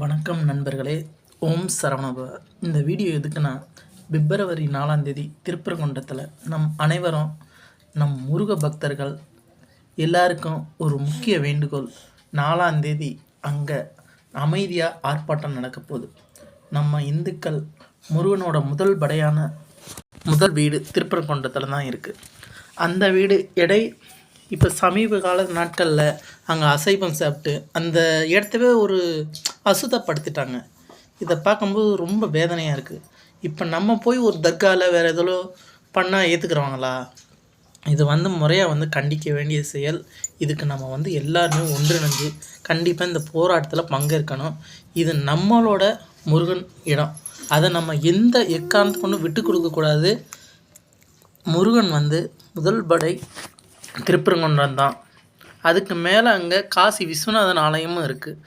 வணக்கம் நண்பர்களே ஓம் சரவணபவ. இந்த வீடியோ எதுக்குன்னா பிப்ரவரி நாலாம் தேதி திருப்பரங்குன்றத்தில் நம் அனைவரும் நம் முருக பக்தர்கள் எல்லாருக்கும் ஒரு முக்கிய வேண்டுகோள். நாலாம் தேதி அங்கே அமைதியாக ஆர்ப்பாட்டம் நடக்க போகுது. நம்ம இந்துக்கள் முருகனோட முதல் படையான முதல் வீடு திருப்பரங்குன்றத்தில் தான் இருக்குது அந்த வீடு எடை இப்போ சமீப கால நாட்களில் அங்கே அசைவம் சாப்பிட்டு அந்த இடத்தவே ஒரு அசுத்தப்படுத்திட்டாங்க. இதை பார்க்கும்போது ரொம்ப வேதனையாக இருக்குது இப்போ நம்ம போய் ஒரு தர்காவில் வேறு எதோ பண்ணால் ஏற்றுக்கிறவங்களா இது வந்து முறையாக வந்து கண்டிக்க வேண்டிய செயல். இதுக்கு நம்ம வந்து எல்லாருமே ஒன்றிணைஞ்சு கண்டிப்பாக இந்த போராட்டத்தில் பங்கேற்கணும். இது நம்மளோட முருகன் இடம். அதை நம்ம எந்த எக்காரணத்தை கொண்டு விட்டு கொடுக்கக்கூடாது முருகன் வந்து முதல் படை திருப்பரங்குன்றம் தான். அதுக்கு மேலே அங்கே காசி விஸ்வநாதன் ஆலயமும் இருக்குது